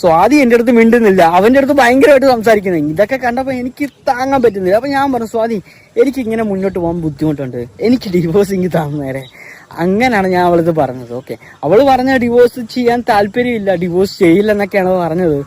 സ്വാതി എന്റെ അടുത്ത് മിണ്ടുന്നില്ല. അവന്റെ അടുത്ത് ഭയങ്കരമായിട്ട് സംസാരിക്കുന്നത് ഇതൊക്കെ കണ്ടപ്പോ എനിക്ക് താങ്ങാൻ പറ്റുന്നില്ല. അപ്പൊ ഞാൻ പറഞ്ഞു സ്വാതി എനിക്ക് ഇങ്ങനെ മുന്നോട്ട് പോകാൻ ബുദ്ധിമുട്ടുണ്ട്. എനിക്ക് ഡിവോഴ്സ് ഇങ്ങ് തന്നേരെ അങ്ങനെയാണ് ഞാൻ അവളത് പറഞ്ഞത്. ഓക്കെ അവൾ പറഞ്ഞ ഡിവോഴ്സ് ചെയ്യാൻ താല്പര്യമില്ല. ഡിവോഴ്സ് ചെയ്യില്ല എന്നൊക്കെയാണ് പറഞ്ഞത്.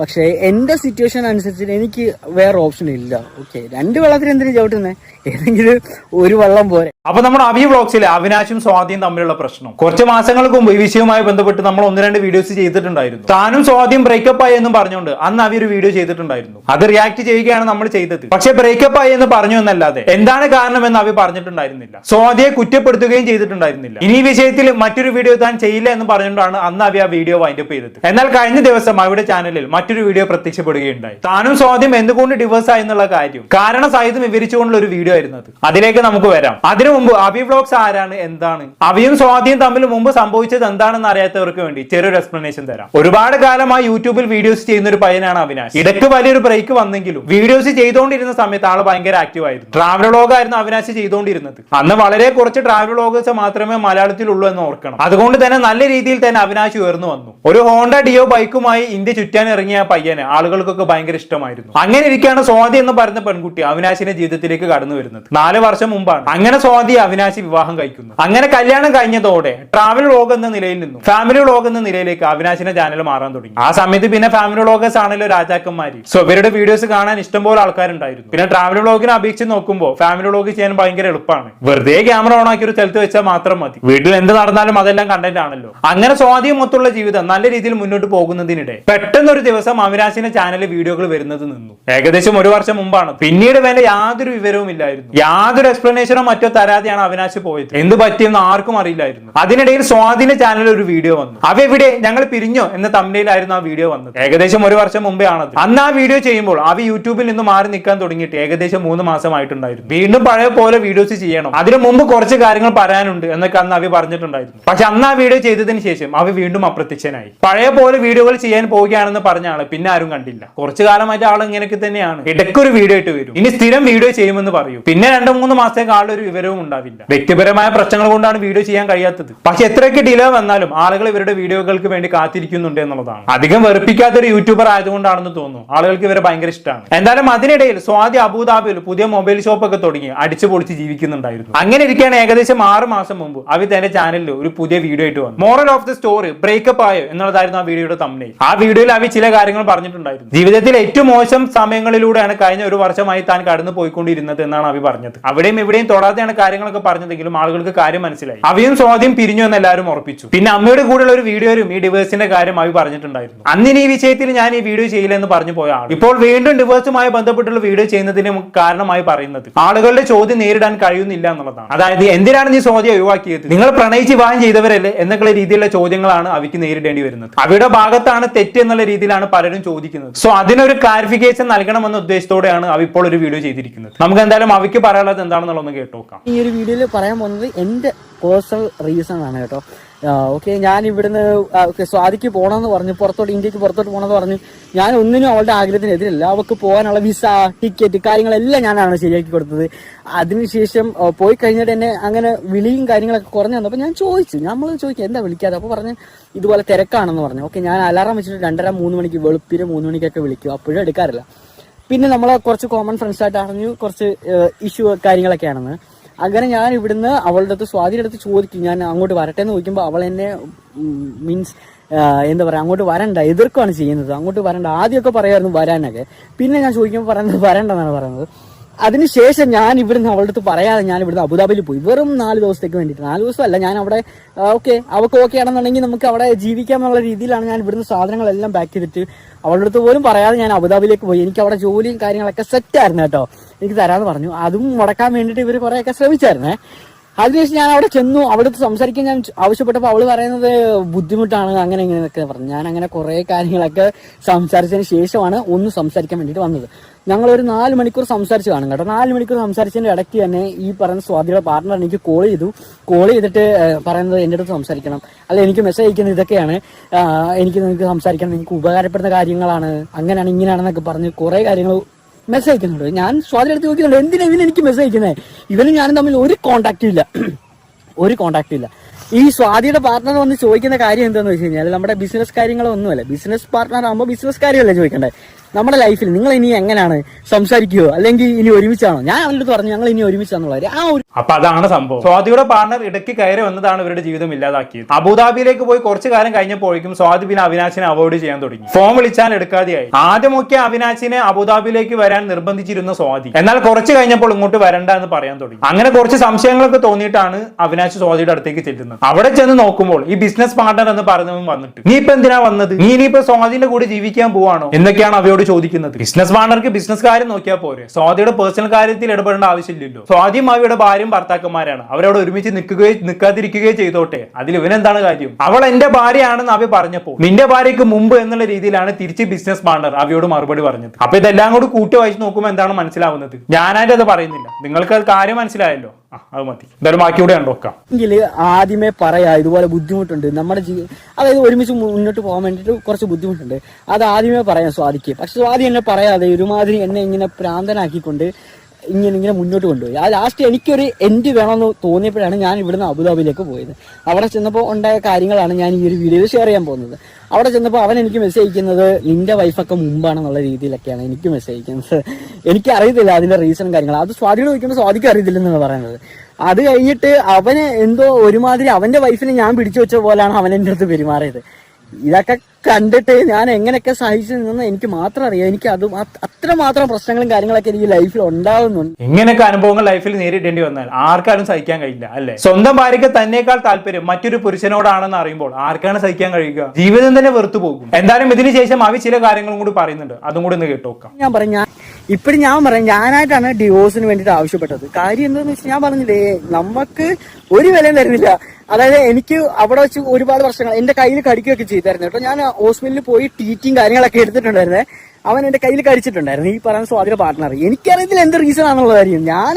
പക്ഷേ എന്റെ സിറ്റുവേഷൻ അനുസരിച്ച് എനിക്ക് വേറെ ഓപ്ഷൻ ഇല്ല. ഓക്കെ രണ്ട് വെള്ളത്തിന് എന്തിനു ചവിട്ടുന്നേ? ഏതെങ്കിലും ഒരു വെള്ളം പോരെ. അപ്പൊ നമ്മുടെ അവി വ്ളോഗ്സിലെ അവിനാശും സ്വാതിയും തമ്മിലുള്ള പ്രശ്നം. കുറച്ച് മാസങ്ങൾക്ക് മുമ്പ് ഈ വിഷയവുമായി ബന്ധപ്പെട്ട് നമ്മൾ ഒന്ന് രണ്ട് വീഡിയോസ് ചെയ്തിട്ടുണ്ടായിരുന്നു. താനും സ്വാതിയും ബ്രേക്കപ്പ് ആയി എന്നും പറഞ്ഞുകൊണ്ട് അന്ന് അവി ഒരു വീഡിയോ ചെയ്തിട്ടുണ്ടായിരുന്നു. അത് റിയാക്ട് ചെയ്യുകയാണ് നമ്മൾ ചെയ്തത്. പക്ഷെ ബ്രേക്കപ്പ് ആയി എന്ന് പറഞ്ഞു എന്നല്ലാതെ എന്താണ് കാരണം എന്ന് അവി പറഞ്ഞിട്ടുണ്ടായിരുന്നില്ല. സ്വാതിയെ കുറ്റപ്പെടുത്തുകയും ചെയ്തിട്ടുണ്ടായിരുന്നില്ല. ഇനി ഈ വിഷയത്തിൽ മറ്റൊരു വീഡിയോ താൻ ചെയ്യില്ല എന്ന് പറഞ്ഞുകൊണ്ടാണ് അന്ന് അവി ആ വീഡിയോ വൈൻഡപ്പ് ചെയ്തത്. എന്നാൽ കഴിഞ്ഞ ദിവസം അവരുടെ ചാനലിൽ മറ്റൊരു വീഡിയോ പ്രത്യക്ഷപ്പെടുകയുണ്ടായി. താനും സ്വാതിയും എന്തുകൊണ്ട് ഡിവേഴ്സ് ആയി എന്നുള്ള കാര്യം. കാരണം സഹിതം വിവരിച്ചുകൊണ്ടുള്ള ഒരു വീഡിയോ ആയിരുന്നു അത്. അതിലേക്ക് നമുക്ക് വരാം. അതിനു മുമ്പ് അബി വ്ലോഗ്സ് ആരാണ്? എന്താണ്? അവിയും സ്വാതിയും തമ്മിൽ മുമ്പ് സംഭവിച്ചത് എന്താണെന്ന് അറിയാത്തവർക്ക് വേണ്ടി ചെറിയൊരു എക്സ്പ്ലനേഷൻ തരാം. ഒരുപാട് കാലമായി യൂട്യൂബിൽ വീഡിയോസ് ചെയ്യുന്ന ഒരു പയ്യനാണ് അവിനാശ്. ഇടയ്ക്ക് വലിയൊരു ബ്രേക്ക് വന്നെങ്കിലും വീഡിയോസ് ചെയ്തുകൊണ്ടിരുന്ന സമയത്ത് ആൾ ഭയങ്കര ആക്റ്റീവ് ആയിരുന്നു. ട്രാവൽ വ്ലോഗ് ആയിരുന്നു അവിനാശ് ചെയ്തുകൊണ്ടിരുന്നത് അന്ന് വളരെ കുറച്ച് ട്രാവൽ വ്ലോഗേഴ്സ് മാത്രമേ മലയാളത്തിൽ ഉള്ളൂ എന്ന് ഓർക്കണം. അതുകൊണ്ട് തന്നെ നല്ല രീതിയിൽ തന്നെ അവിനാശ് ഉയർന്നു വന്നു. ഒരു ഹോണ്ട ഡിയോ ബൈക്കുമായി ഇന്ത്യ ചുറ്റാൻ ഇറങ്ങിയ പയ്യനെ ആളുകൾക്കൊക്കെ ഭയങ്കര ഇഷ്ടമായിരുന്നു. അങ്ങനെ ഇരിക്കുകയാണ് സ്വാതി എന്ന് പറയുന്ന പെൺകുട്ടി അവിനാശിന്റെ ജീവിതത്തിലേക്ക് കടന്നു വരുന്നത്. നാല് വർഷം മുമ്പാണ്. അങ്ങനെ സ്വാതി അവിനാശി വിവാഹം കഴിക്കുന്നു. അങ്ങനെ കല്യാണം കഴിഞ്ഞതോടെ ട്രാവൽ വ്ലോഗ് എന്ന നിലയിൽ നിന്നും ഫാമിലി വ്ലോഗ് എന്ന നിലയിലേക്ക് അവിനാശിന്റെ ചാനൽ മാറാൻ തുടങ്ങി. ആ സമയത്ത് പിന്നെ ഫാമിലി വ്ലോഗേഴ്സ് ആണല്ലോ രാജാക്കന്മാര്. സോ ഇവരുടെ വീഡിയോസ് കാണാൻ ഇഷ്ടംപോലെ ആൾക്കാരുണ്ടായിരുന്നു. പിന്നെ ട്രാവൽ വ്ലോഗിനെ അപേക്ഷിച്ച് നോക്കുമ്പോൾ ഫാമിലി വ്ലോഗ് ചെയ്യാൻ ഭയങ്കര എളുപ്പമാണ്. വെറുതെ ക്യാമറ ഓൺ ആക്കി ഒരു സ്ഥലത്ത് വെച്ചാൽ മാത്രം മതി. വീട്ടിൽ എന്ത് നടന്നാലും അതെല്ലാം കണ്ടന്റ് ആണല്ലോ. അങ്ങനെ സ്വാധീനം മൊത്തമുള്ള ജീവിതം നല്ല രീതിയിൽ മുന്നോട്ട് പോകുന്നതിനിടെ പെട്ടെന്ന് ഒരു ദിവസം അവിനാശിന്റെ ചാനലിൽ വീഡിയോകൾ വരുന്നത് നിന്നു. ഏകദേശം ഒരു വർഷം മുമ്പാണ്. പിന്നീട് വേണ്ട യാതൊരു വിവരവും ഇല്ലായിരുന്നു യാതൊരു എക്സ്പ്ലനേഷനോ മറ്റോ തരാതെയാണ് അവിനാശ് പോയത്? എന്ത് പറ്റിയെന്ന് ആർക്കും അറിയില്ലായിരുന്നു. അതിനിടയിൽ സ്വാധീന ചാനലിൽ ഒരു വീഡിയോ വന്നു. അവ എവിടെ ഞങ്ങൾ പിരിഞ്ഞോ എന്ന തമ്മിലായിരുന്നു ആ വീഡിയോ വന്നത്. ഏകദേശം ഒരു വർഷം മുമ്പേ ആണത്. അന്ന് ആ വീഡിയോ ചെയ്യുമ്പോൾ അവ യൂട്യൂബിൽ നിന്ന് മാറി നിൽക്കാൻ തുടങ്ങിയിട്ട് ഏകദേശം മൂന്ന് മാസമായിട്ടുണ്ടായിരുന്നു. വീണ്ടും പഴയ പോലെ വീഡിയോസ് ചെയ്യണം. അതിനു മുമ്പ് കുറച്ച് കാര്യങ്ങൾ പറയാനുണ്ട് എന്നൊക്കെ അന്ന് അവ പറഞ്ഞിട്ടുണ്ടായിരുന്നു. പക്ഷെ അന്ന് ആ വീഡിയോ ചെയ്തതിന് ശേഷം അവ വീണ്ടും അപ്രത്യക്ഷനായി. പഴയ പോലെ വീഡിയോകൾ ചെയ്യാൻ പോവുകയാണെന്ന് പറഞ്ഞ ആൾ പിന്നെ ആരും കണ്ടില്ല. കുറച്ചു കാലമായിട്ട് ആൾ ഇങ്ങനെയൊക്കെ തന്നെയാണ്. ഇടയ്ക്കൊരു വീഡിയോ ഇട്ട് വരും. ഇനി സ്ഥിരം വീഡിയോ ചെയ്യുമെന്ന് പറയും. പിന്നെ രണ്ടു മൂന്ന് മാസത്തേക്ക് ഒരു വിവരവും ഉണ്ടാവില്ല. വ്യക്തിപരമായ പ്രശ്നങ്ങൾ കൊണ്ടാണ് വീഡിയോ ചെയ്യാൻ കഴിയാത്തത്. പക്ഷെ എത്രയൊക്കെ ഡിലേ വന്നാലും ആളുകൾ ഇവരുടെ വീഡിയോകൾക്ക് വേണ്ടി കാത്തിരിക്കുന്നുണ്ട് എന്നുള്ളതാണ്. അധികം വെറുപ്പിക്കാത്ത ഒരു യൂട്യൂബർ ആയതുകൊണ്ടാണെന്ന് തോന്നുന്നു. ആളുകൾക്ക് ഇവരെ ഭയങ്കര ഇഷ്ടമാണ്. എന്തായാലും അതിനിടയിൽ സ്വാതി അബുദാബിയിൽ പുതിയ മൊബൈൽ ഷോപ്പ് ഒക്കെ തുടങ്ങി അടിച്ചു പൊളിച്ച് ജീവിക്കുന്നുണ്ടായിരുന്നു. അങ്ങനെ ഇരിക്കുകയാണ് ഏകദേശം ആറ് മാസം മുമ്പ് അവി തന്റെ ചാനലിൽ ഒരു പുതിയ വീഡിയോ ആയിട്ട് വന്നു. Moral of the story breakup ആയോ എന്നുള്ളതായിരുന്നു ആ വീഡിയോയുടെ തമ്മിൽ ആ വീഡിയോയിൽ അവർ ചില കാര്യങ്ങൾ പറഞ്ഞിട്ടുണ്ടായിരുന്നു. ജീവിതത്തിൽ ഏറ്റവും മോശം സമയങ്ങളിലൂടെയാണ് കഴിഞ്ഞ ഒരു വർഷമായി താൻ കടന്നു പോയിക്കൊണ്ടിരുന്നത് എന്നാണ് അവി പറഞ്ഞത്. അവിടെയും ഇവിടെയും തൊടാതെയാണ് കാര്യങ്ങളൊക്കെ പറഞ്ഞതെങ്കിലും ആളുകൾക്ക് കാര്യം മനസ്സിലായി. അവയും സ്വാധീനം പിരിഞ്ഞു എന്ന് എല്ലാവരും ഉറപ്പിച്ചു. പിന്നെ അമ്മയുടെ കൂടെയുള്ള ഒരു വീഡിയോയിലും ഈ ഡിവേഴ്സിന്റെ കാര്യം അവി പറഞ്ഞിട്ടുണ്ടായിരുന്നു. അന്നിന് ഈ വിഷയത്തിൽ ഞാൻ ഈ വീഡിയോ ചെയ്യില്ലെന്ന് പറഞ്ഞു പോയ ആൾ ഇപ്പോൾ വീണ്ടും ഡിവേഴ്സുമായി ബന്ധപ്പെട്ടുള്ള വീഡിയോ ചെയ്യുന്നതിന് കാരണമായി പറയുന്നത് ആളുകളുടെ ചോദ്യം നേരിടാൻ കഴിയുന്നില്ല എന്നുള്ളതാണ്. അതായത് എന്തിനാണ് നീ സ്വാധീനം ഒഴിവാക്കിയത്? നിങ്ങൾ പ്രണയിച്ച് വിവാഹം ചെയ്തവരല്ലേ എന്നൊക്കെയുള്ള രീതിയിലുള്ള ചോദ്യങ്ങളാണ് അവയ്ക്ക് നേരിടേണ്ടി വരുന്നത്. അവയുടെ ഭാഗത്താണ് തെറ്റ് എന്നുള്ള രീതിയിലാണ് പലരും ചോദിക്കുന്നത്. സോ അതിനൊരു ക്ലാരിഫിക്കേഷൻ നൽകണമെന്ന ഉദ്ദേശത്തോടെയാണ് അവ ഇപ്പോൾ ഒരു വീഡിയോ ചെയ്തിരിക്കുന്നത്. നമുക്ക് എന്തായാലും അവയ്ക്ക് പറയാനുള്ളത് എന്താണെന്നുള്ളത് കേട്ടോക്കാം ഒരു വീഡിയോയിൽ പറയാൻ പോകുന്നത് എന്റെ പേഴ്സണൽ റീസൺ ആണ് കേട്ടോ ഓക്കെ ഞാൻ ഇവിടുന്ന് ഓക്കെ സ്വാതിക്ക് പോകണമെന്ന് പറഞ്ഞു പുറത്തോട്ട് ഇന്ത്യയ്ക്ക് പുറത്തോട്ട് പോകണമെന്ന് പറഞ്ഞു. ഞാൻ ഒന്നിനും അവളുടെ ആഗ്രഹത്തിനെതിരല്ല അവൾക്ക് പോകാനുള്ള വിസ ടിക്കറ്റ് കാര്യങ്ങളെല്ലാം ഞാനാണ് ശരിയാക്കി കൊടുത്തത്. അതിനുശേഷം പോയി കഴിഞ്ഞിട്ട് എന്നെ അങ്ങനെ വിളിയും കാര്യങ്ങളൊക്കെ കുറഞ്ഞു വന്നപ്പോൾ ഞാൻ ചോദിച്ചു. നമ്മൾ ചോദിക്കാം എന്താ വിളിക്കാതെ? അപ്പോൾ പറഞ്ഞ് ഇതുപോലെ തിരക്കാണെന്ന് പറഞ്ഞു. ഓക്കെ ഞാൻ അലാറം വെച്ചിട്ട് രണ്ടര മൂന്ന് മണിക്ക് വെളുപ്പിന് മൂന്ന് മണിക്കൊക്കെ വിളിക്കും. അപ്പോഴും എടുക്കാറില്ല. പിന്നെ നമ്മൾ കുറച്ച് കോമൺ ഫ്രണ്ട്സ് ആയിട്ട് അറിഞ്ഞു കുറച്ച് ഇഷ്യൂ കാര്യങ്ങളൊക്കെയാണെന്ന്. അങ്ങനെ ഞാൻ ഇവിടുന്ന് അവളുടെ അടുത്ത് സ്വാതിയുടെ അടുത്ത് ചോദിക്കും. ഞാൻ അങ്ങോട്ട് വരട്ടെ എന്ന് ചോദിക്കുമ്പോൾ അവൾ എന്നെ മീൻസ് എന്താ പറയാ അങ്ങോട്ട് വരണ്ട എതിർക്കുകയാണ് ചെയ്യുന്നത്. അങ്ങോട്ട് വരണ്ട. ആദ്യമൊക്കെ പറയായിരുന്നു വരാനൊക്കെ. പിന്നെ ഞാൻ ചോദിക്കുമ്പോൾ പറയുന്നത് വരണ്ടെന്നാണ് പറയുന്നത്. അതിനുശേഷം ഞാൻ ഇവിടുന്ന് അവളുടെ അടുത്ത് പറയാതെ ഞാൻ ഇവിടുന്ന് അബുദാബിയിൽ പോയി. വെറും നാല് ദിവസത്തേക്ക് വേണ്ടിയിട്ട്. നാല് ദിവസമല്ല ഞാൻ അവിടെ ഓക്കെ അവൾക്ക് ഓക്കെ ആണെന്നുണ്ടെങ്കിൽ നമുക്ക് അവിടെ ജീവിക്കാമെന്നുള്ള രീതിയിലാണ് ഞാൻ ഇവിടുന്ന് സാധനങ്ങളെല്ലാം പാക്ക് ചെയ്തിട്ട് അവളുടെ അടുത്ത് പോലും പറയാതെ ഞാൻ അബുദാബിയിലേക്ക് പോയി. എനിക്ക് അവിടെ ജോലിയും കാര്യങ്ങളൊക്കെ സെറ്റ് ആയിരുന്നു കേട്ടോ. എനിക്ക് തരാമെന്ന് പറഞ്ഞു. അതും മുടക്കാൻ വേണ്ടിയിട്ട് ഇവർ കുറേയൊക്കെ ശ്രമിച്ചായിരുന്നേ. അതിനുശേഷം ഞാൻ അവിടെ ചെന്നു. അവിടുത്തെ സംസാരിക്കാൻ ഞാൻ ആവശ്യപ്പെട്ടപ്പോൾ അവൾ പറയുന്നത് ബുദ്ധിമുട്ടാണ് അങ്ങനെ ഇങ്ങനെയൊക്കെ പറഞ്ഞു. ഞാൻ അങ്ങനെ കുറേ കാര്യങ്ങളൊക്കെ സംസാരിച്ചതിന് ശേഷമാണ് ഒന്ന് സംസാരിക്കാൻ വേണ്ടിയിട്ട് വന്നത്. ഞങ്ങൾ ഒരു നാല് മണിക്കൂർ സംസാരിച്ച് കാണും കേട്ടോ. നാല് മണിക്കൂർ സംസാരിച്ചതിന്റെ ഇടയ്ക്ക് തന്നെ ഈ പറയുന്ന സ്വാതിയുടെ പാർട്ണർ എനിക്ക് കോൾ ചെയ്തു. കോൾ ചെയ്തിട്ട് പറയുന്നത് എന്റെ അടുത്ത് സംസാരിക്കണം. അല്ല എനിക്ക് മെസ്സേജ് അയക്കുന്നത് ഇതൊക്കെയാണ്. എനിക്ക് നിങ്ങൾക്ക് സംസാരിക്കണം എനിക്ക് ഉപകാരപ്പെടുന്ന കാര്യങ്ങളാണ്. അങ്ങനെയാണ് ഇങ്ങനെയാണെന്നൊക്കെ പറഞ്ഞ് കുറേ കാര്യങ്ങൾ മെസ്സേജ് അയക്കുന്നുണ്ട്. ഞാൻ സ്വാതിയെടുത്ത് ചോദിക്കുന്നുണ്ട് എന്തിനാ ഇവന് എനിക്ക് മെസ്സേജ് അയക്കുന്നത് ഇവനും ഞാനും തമ്മിൽ ഒരു കോണ്ടാക്റ്റും ഇല്ല. ഒരു കോണ്ടാക്റ്റും ഇല്ല. ഈ സ്വാതിയുടെ പാർട്ട്ണർ വന്ന് ചോദിക്കുന്ന കാര്യം എന്താണെന്ന് വെച്ച് കഴിഞ്ഞാൽ നമ്മുടെ ബിസിനസ് കാര്യങ്ങളൊന്നുമല്ല. ബിസിനസ് പാർട്ട്ണർ ആകുമ്പോൾ ബിസിനസ് കാര്യമല്ലേ ചോദിക്കണ്ടേ? നമ്മുടെ ലൈഫിൽ നിങ്ങൾ ഇനി എങ്ങനെയാണ് സംസാരിക്കുകയോ അല്ലെങ്കിൽ ഇനി ഒരുമിച്ചാണോ? ഞാൻ അവന്റെ പറഞ്ഞു ഞങ്ങൾ ഇനി ഒരുമിച്ചാണെന്നുള്ള ആ ഒരു അപ്പൊ അതാണ് സംഭവം. സ്വാതിയുടെ പാർട്ണർ ഇടയ്ക്ക് കയറി വന്നതാണ് ഇവരുടെ ജീവിതം ഇല്ലാതാക്കിയത്. അബുദാബിയിലേക്ക് പോയി കുറച്ചു കാലം കഴിഞ്ഞപ്പോഴേക്കും സ്വാതി പിന്നെ അവിനാശിനെ അവോയ്ഡ് ചെയ്യാൻ തുടങ്ങി. ഫോൺ വിളിച്ചാൽ എടുക്കാതെയായി. ആദ്യമൊക്കെ അവിനാശിനെ അബുദാബിയിലേക്ക് വരാൻ നിർബന്ധിച്ചിരുന്ന സ്വാതി. എന്നാൽ കുറച്ച് കഴിഞ്ഞപ്പോൾ ഇങ്ങോട്ട് വരണ്ട എന്ന് പറയാൻ തുടങ്ങി. അങ്ങനെ കുറച്ച് സംശയങ്ങളൊക്കെ തോന്നിയിട്ടാണ് അവിനാശ് സ്വാതിയുടെ അടുത്തേക്ക് ചെല്ലുന്നത്. അവിടെ ചെന്ന് നോക്കുമ്പോൾ ഈ ബിസിനസ് പാർട്ണർ എന്ന് പറഞ്ഞവൻ വന്നിട്ട് നീ ഇപ്പൊ എന്തിനാ വന്നത്? നീ ഇനിയിപ്പോ സ്വാതിന്റെ കൂടെ ജീവിക്കാൻ പോവാണോ? എന്നൊക്കെയാണ് അവയോട് ചോദിക്കുന്നത്? ബിസിനസ് പാർട്ണർക്ക് ബിസിനസ് കാര്യം നോക്കിയാൽ പോരെ. സ്വാതിയുടെ പേഴ്സണൽ കാര്യത്തിൽ ഇടപെടേണ്ട ആവശ്യമില്ലല്ലോ. സ്വാതിയും അവയുടെ ഭാര്യയും ഭർത്താക്കന്മാരാണ്. അവരോട് ഒരുമിച്ച് നിൽക്കുകയോ നിൽക്കാതിരിക്കുകയോ ചെയ്തോട്ടെ. അതിൽ ഇവനെന്താണ് കാര്യം? അവൾ എന്റെ ഭാര്യയാണെന്ന് അവ പറഞ്ഞപ്പോൾ നിന്റെ ഭാര്യയ്ക്ക് മുമ്പ് എന്നുള്ള രീതിയിലാണ് തിരിച്ച് ബിസിനസ് പാർട്ണർ അവയോട് മറുപടി പറഞ്ഞത്. അപ്പൊ ഇതെല്ലാം കൂടി കൂട്ടി വായിച്ച് നോക്കുമ്പോൾ എന്താണ് മനസ്സിലാവുന്നത്? ഞാനായിട്ട് അത് പറയുന്നില്ല. നിങ്ങൾക്ക് അത് കാര്യം മനസ്സിലായല്ലോ. ആ അത് മതി. എന്തായാലും ബാക്കി കൂടെ എങ്കിൽ ആദ്യമേ പറയാ ഇതുപോലെ ബുദ്ധിമുട്ടുണ്ട് നമ്മുടെ അതായത് ഒരുമിച്ച് മുന്നോട്ട് പോകാൻ വേണ്ടിയിട്ട് കുറച്ച് ബുദ്ധിമുട്ടുണ്ട്. അത് ആദ്യമേ പറയാൻ സ്വാധിക്കും പക്ഷെ സ്വാതി എന്നെ പറയാതെ ഒരുമാതിരി എന്നെ ഇങ്ങനെ പ്രാന്തനാക്കിക്കൊണ്ട് ഇങ്ങനെ ഇങ്ങനെ മുന്നോട്ട് കൊണ്ടുപോയി. ആ ലാസ്റ്റ് എനിക്കൊരു എൻഡ് വേണമെന്ന് തോന്നിയപ്പോഴാണ് ഞാൻ ഇവിടുന്ന് അബുദാബിയിലേക്ക് പോയത്. അവിടെ ചെന്നപ്പോൾ ഉണ്ടായ കാര്യങ്ങളാണ് ഞാൻ ഈ ഒരു വീഡിയോയിൽ ഷെയർ ചെയ്യാൻ പോകുന്നത്. അവിടെ ചെന്നപ്പോൾ അവൻ എനിക്ക് മെസ്സേജ് അയക്കുന്നത് നിന്റെ വൈഫൊക്കെ മുമ്പാണെന്നുള്ള രീതിയിലൊക്കെയാണ് എനിക്ക് മെസ്സേജ് അയക്കുന്നത്. എനിക്ക് അറിയത്തില്ല അതിന്റെ റീസണും കാര്യങ്ങൾ അത് സ്വാതിയോട് ചോദിക്കുമ്പോൾ സ്വാതിക്ക് അറിയത്തില്ലെന്നാണ് പറയുന്നത്. അത് കഴിഞ്ഞിട്ട് അവന് എന്തോ ഒരുമാതിരി അവന്റെ വൈഫിനെ ഞാൻ പിടിച്ചു വെച്ച പോലാണ് അവൻ എന്റെ അടുത്ത് പെരുമാറിയത്. ഇതൊക്കെ കണ്ടിട്ട് ഞാൻ എങ്ങനെയൊക്കെ സഹിച്ചു നിന്നെന്ന് എനിക്ക് മാത്രം അറിയാം. എനിക്ക് അത് അത്ര മാത്രം പ്രശ്നങ്ങളും കാര്യങ്ങളൊക്കെ എനിക്ക് ലൈഫിൽ ഉണ്ടാവുന്നുണ്ട്. ഇങ്ങനെയൊക്കെ അനുഭവങ്ങൾ ലൈഫിൽ നേരിടേണ്ടി വന്നാൽ ആർക്കാരും സഹിക്കാൻ കഴിയില്ല അല്ലെ? സ്വന്തം ഭാര്യയ്ക്ക് തന്നെക്കാൾ താല്പര്യം മറ്റൊരു പുരുഷനോടാണെന്ന് അറിയുമ്പോൾ ആർക്കാണ് സഹിക്കാൻ കഴിയുക? ജീവിതം തന്നെ വെറുത്തു പോകും. എന്തായാലും ഇതിനുശേഷം അവ ചില കാര്യങ്ങളും കൂടി പറയുന്നുണ്ട്. അതും കൂടി ഒന്ന് കേട്ടോക്കാം. ഞാൻ പറഞ്ഞു ഇപ്പഴും ഞാൻ പറയാം ഞാനായിട്ടാണ് ഡിവോഴ്സിന് വേണ്ടിയിട്ട് ആവശ്യപ്പെട്ടത്. കാര്യം എന്താന്ന് വെച്ചാൽ ഞാൻ പറഞ്ഞില്ലേ നമുക്ക് ഒരു വിലയും തരുന്നില്ല. അതായത് എനിക്ക് അവിടെ വെച്ച് ഒരുപാട് പ്രശ്നങ്ങൾ എന്റെ കയ്യിൽ കടിക്കുകയൊക്കെ ചെയ്തായിരുന്നു കേട്ടോ. ഞാൻ ഹോസ്പിറ്റലിൽ പോയി ടീറ്റിങ് കാര്യങ്ങളൊക്കെ എടുത്തിട്ടുണ്ടായിരുന്നേ. അവൻ എന്റെ കയ്യിൽ കടിച്ചിട്ടുണ്ടായിരുന്നു. ഈ പറയുന്ന സ്വാതിയുടെ പാർട്ട്ണർ എനിക്കറിയത്തില്ല എന്ത് റീസൺ ആണെന്നുള്ള കാര്യം. ഞാൻ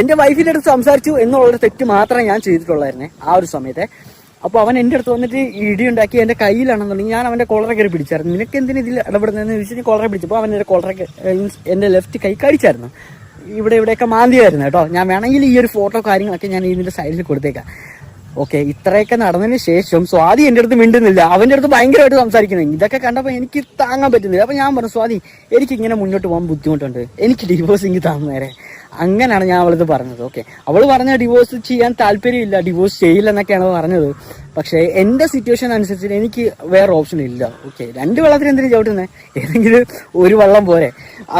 എന്റെ വൈഫിന്റെ അടുത്ത് സംസാരിച്ചു എന്നുള്ളൊരു തെറ്റ് മാത്രമേ ഞാൻ ചെയ്തിട്ടുള്ളായിരുന്നേ ആ ഒരു സമയത്തെ. അപ്പൊ അവൻ എന്റെ അടുത്ത് വന്നിട്ട് ഇടി ഉണ്ടാക്കി എന്റെ കയ്യിലാണെന്നുണ്ടെങ്കിൽ ഞാൻ അവന്റെ കോളറെ കയറി പിടിച്ചായിരുന്നു. നിനക്ക് എന്തിനാ ഇതിൽ ഇടപെടുന്നതെന്ന് ചോദിച്ചാൽ കോളറെ പിടിച്ചപ്പോൾ അവൻ എന്റെ കോളറെ എന്റെ ലെഫ്റ്റ് കൈ കടിച്ചായിരുന്നു ഇവിടെ ഇവിടെയൊക്കെ മാന്തിയായിരുന്നു കേട്ടോ. ഞാൻ വേണമെങ്കിൽ ഈ ഒരു ഫോട്ടോ കാര്യങ്ങളൊക്കെ ഞാൻ ഇതിന്റെ സൈഡിൽ കൊടുത്തേക്കാം. ഓക്കെ ഇത്രയൊക്കെ നടന്നതിന് ശേഷം സ്വാതി എന്റെ അടുത്ത് മിണ്ടുന്നില്ല. അവന്റെ അടുത്ത് ഭയങ്കരമായിട്ട് സംസാരിക്കുന്നത് ഇതൊക്കെ കണ്ടപ്പോൾ എനിക്ക് താങ്ങാൻ പറ്റുന്നില്ല. അപ്പൊ ഞാൻ പറഞ്ഞു സ്വാതി എനിക്ക് ഇങ്ങനെ മുന്നോട്ട് പോകാൻ ബുദ്ധിമുട്ടുണ്ട്. എനിക്ക് ഡിവോഴ്സ് ഇങ്ങ് തന്നേരെ അങ്ങനെയാണ് ഞാൻ അവളത് പറഞ്ഞത്. ഓക്കെ അവൾ പറഞ്ഞ ഡിവോഴ്സ് ചെയ്യാൻ താല്പര്യമില്ല ഡിവോഴ്സ് ചെയ്യില്ല എന്നൊക്കെയാണ് പറഞ്ഞത്. പക്ഷേ എന്റെ സിറ്റുവേഷൻ അനുസരിച്ച് എനിക്ക് വേറെ ഓപ്ഷൻ ഇല്ല. ഓക്കെ രണ്ട് വെള്ളത്തിന് എന്തിനു ചവിട്ടുന്നത് ഏതെങ്കിലും ഒരു വെള്ളം പോരെ.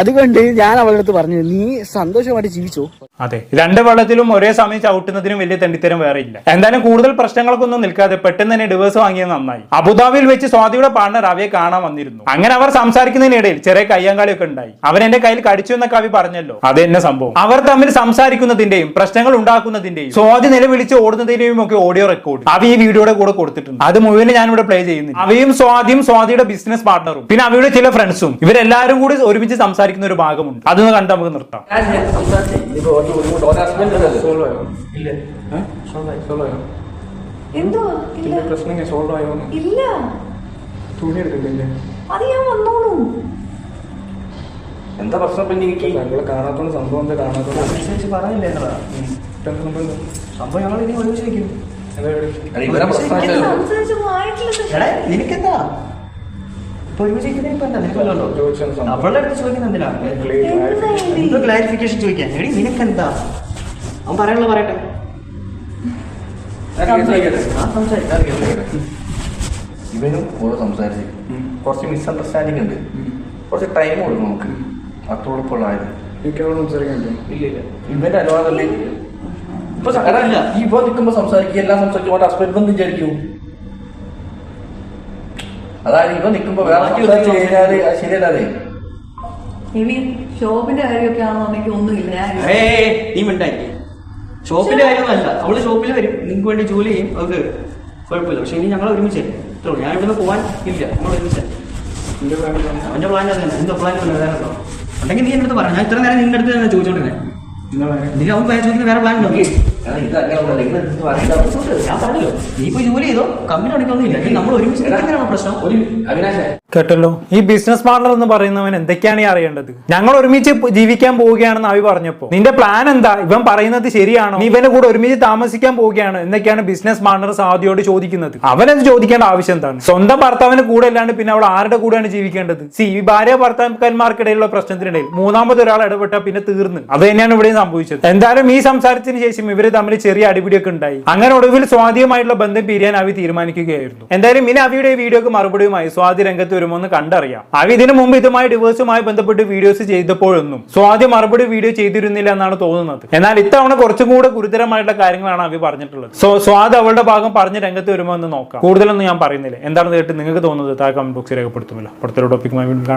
അതുകൊണ്ട് ഞാൻ അവളുടെ അടുത്ത് പറഞ്ഞു നീ സന്തോഷമായിട്ട് ജീവിച്ചോ? അതെ രണ്ട് വെള്ളത്തിലും ഒരേ സമയം ചവിട്ടുന്നതിനും വലിയ തെണ്ടിത്തരം വേറെ ഇല്ല. എന്തായാലും കൂടുതൽ പ്രശ്നങ്ങൾക്കൊന്നും നിൽക്കാതെ പെട്ടെന്ന് തന്നെ ഡിവേഴ്സ് വാങ്ങിയത് നന്നായി. അബുദാബിയിൽ വെച്ച് സ്വാതിയുടെ പാർട്ണർ അവയെ കാണാൻ വന്നിരുന്നു. അങ്ങനെ അവർ സംസാരിക്കുന്നതിനിടയിൽ ചെറിയ കയ്യാങ്കാളിയൊക്കെ ഉണ്ടായി. അവൻ എന്റെ കയ്യിൽ കടിച്ചു എന്നൊക്കെ അവി പറഞ്ഞല്ലോ. അത് എന്നെ സംഭവം. അവർ തമ്മിൽ സംസാരിക്കുന്നതിന്റെയും പ്രശ്നങ്ങൾ ഉണ്ടാക്കുന്നതിന്റെയും സ്വാതി നിലവിളിച്ച് ഓടുന്നതിന്റെയും ഒക്കെ ഓഡിയോ റെക്കോർഡ് അവ ഈ വീഡിയോയുടെ കൂടെ കൊടുത്തിട്ടുണ്ട്. അത് മുഴുവൻ ഞാൻ ഇവിടെ പ്ലേ ചെയ്യുന്നു അവയും സ്വാതിയും സ്വാതിയുടെ ബിസിനസ് പാർട്ണറും പിന്നെ അവയുടെ ചില ഫ്രണ്ട്സും ഇവരെല്ലാവരും കൂടി ഒരുമിച്ച് സംസാരിക്കുന്ന ഒരു ഭാഗമുണ്ട്. അതൊന്ന് കണ്ട് നമുക്ക് നിർത്താം. എന്തോ? പ്രശ്നം സോൾവ് ആയോ? ഇല്ല. തുണി എടുക്കത്തില്ലേ അത് ഞാൻ വന്നോളൂ. എന്താ പ്രശ്നം പിന്നെ എനിക്ക്? ഞങ്ങളെ കാണാത്തോണ്ട് സംഭവം എന്താ? കാണാത്തോണ്ട് പറഞ്ഞില്ലേ എന്നതാ സംഭവം ഞങ്ങൾ ഇനി ഒരുമിച്ച് നിൽക്കും. നിനക്കെന്താ. അവളുടെ അടുത്ത് എന്താ ക്ലാരിഫിക്കേഷൻ ചോദിക്കാൻ. എടി നിനക്കെന്താ? അവൻ പറയാനുള്ള പറയട്ടെ. ഇവനും ഓരോ സംസാരിച്ച് കുറച്ച് മിസ്അണ്ടർസ്റ്റാൻഡിങ് ഉണ്ട്. കുറച്ച് ടൈം കൊടുക്കും നമുക്ക്. അത്രയോടൊപ്പമുള്ളതായത് ഉള്ള ഇല്ല ഇവന്റെ അനുവാദം ഇപ്പൊ സങ്കടമില്ല ഈ ഇപ്പൊ നിൽക്കുമ്പോ സംസാരിക്കുക എല്ലാം സംസാരിക്കും അവന്റെ ഹസ്ബൻഡ് എന്ന് വിചാരിക്കൂ. അതായത് ഇപ്പൊ നിൽക്കുമ്പോ വേറെ സംസാരിച്ച് കഴിഞ്ഞാൽ അത് ശരിയല്ലാതെ. ഇനി ഷോപ്പിന്റെ കാര്യമൊക്കെ ആണെന്നുണ്ടെങ്കിൽ ഒന്നുമില്ല. ഏയ് നീ മിണ്ടായി. ഷോപ്പിന്റെ കാര്യമൊന്നുമല്ല. അവൾ ഷോപ്പിൽ വരും. നിങ്ങൾക്ക് വേണ്ടി ജോലി ചെയ്യും. അവർക്ക് കുഴപ്പമില്ല. പക്ഷെ ഇനി ഞങ്ങൾ ഒരുമിച്ച് ഇത്രേ ഉള്ളൂ. ഞാൻ ഇവിടുന്ന് പോകാൻ ഇല്ല. നമ്മൾ ഒരുമിച്ച് എന്റെ പ്ലാൻ എന്താണ്? അവന്റെ പ്ലാൻ അത് എന്റെ പ്ലാൻ വേറെ ഉണ്ടെങ്കിൽ നീ എന്റെ അടുത്ത് പറഞ്ഞു ഞാൻ ഇത്ര നേരം നിന്റെ അടുത്ത് തന്നെ ചോദിച്ചോണ്ടിരുന്നേ. എന്താ plan? നീ അവൻ വേറെ ചോദിക്കുന്ന വേറെ പ്ലാൻ കേട്ടല്ലോ? ഈ ബിസിനസ് പാർട്ണർ എന്ന് പറയുന്നവൻ എന്തൊക്കെയാണ് ഈ അറിയേണ്ടത്? ഞങ്ങൾ ഒരുമിച്ച് ജീവിക്കാൻ പോവുകയാണെന്ന് അവി പറഞ്ഞപ്പോ. നിന്റെ പ്ലാൻ എന്താ? ഇവൻ പറയുന്നത് ശരിയാണോ? നീ ഇവന്റെ കൂടെ ഒരുമിച്ച് താമസിക്കാൻ പോവുകയാണ്. എന്നൊക്കെയാണ് ബിസിനസ് പാർട്ണർ സാധ്യയോട് ചോദിക്കുന്നത്. അവനത് ചോദിക്കേണ്ട ആവശ്യം എന്താണ്? സ്വന്തം ഭർത്താവിന് കൂടെ അല്ലാണ്ട് പിന്നെ അവൾ ആരുടെ കൂടെയാണ് ജീവിക്കേണ്ടത്? സി ഈ ഭാര്യ ഭർത്താക്കന്മാർക്കിടയിലുള്ള പ്രശ്നത്തിനിടയിൽ മൂന്നാമത് ഒരാൾ ഇടപെട്ടാൽ പിന്നെ തീർന്ന്. അത് തന്നെയാണ് ഇവിടെ സംഭവിച്ചത്. എന്തായാലും ഈ സംസാരത്തിന് ശേഷം ഇവർ തമ്മിൽ ചെറിയ അടിപിടിയൊക്കെ ഉണ്ടായി. അങ്ങനെ ഒടുവിൽ സ്വാതിയുമായിട്ടുള്ള ബന്ധം പിരിയാൻ അവി തീരുമാനിക്കുകയായിരുന്നു. എന്തായാലും ഇനി അവിയുടെ വീഡിയോക്ക് മറുപടിയുമായി സ്വാതി രംഗത്ത് വരുമോ എന്ന് കണ്ടറിയാം. അവി ഇതിനു മുമ്പ് ഇതുമായി ഡിവേഴ്സുമായി ബന്ധപ്പെട്ട് വീഡിയോസ് ചെയ്തപ്പോഴൊന്നും സ്വാതി മറുപടി വീഡിയോ ചെയ്തിരുന്നില്ല എന്നാണ് തോന്നുന്നത്. എന്നാൽ ഇത്തവണ കുറച്ചും കൂടെ ഗുരുതരമായിട്ടുള്ള കാര്യങ്ങളാണ് അവി പറഞ്ഞിട്ടുള്ളത്. സോ സ്വാദ് അവളുടെ ഭാഗം പറഞ്ഞ് രംഗത്ത് വരുമോ എന്ന് നോക്കാം. കൂടുതലൊന്നും ഞാൻ പറയുന്നില്ല. എന്താണെന്ന് കേട്ട് നിങ്ങൾക്ക് തോന്നുന്നത് താഴെ കമന്റ് ബോക്സിൽ രേഖപ്പെടുത്തുമല്ലോ. അടുത്തൊരു ടോപ്പിക്കുമായി വീണ്ടും കാണാം.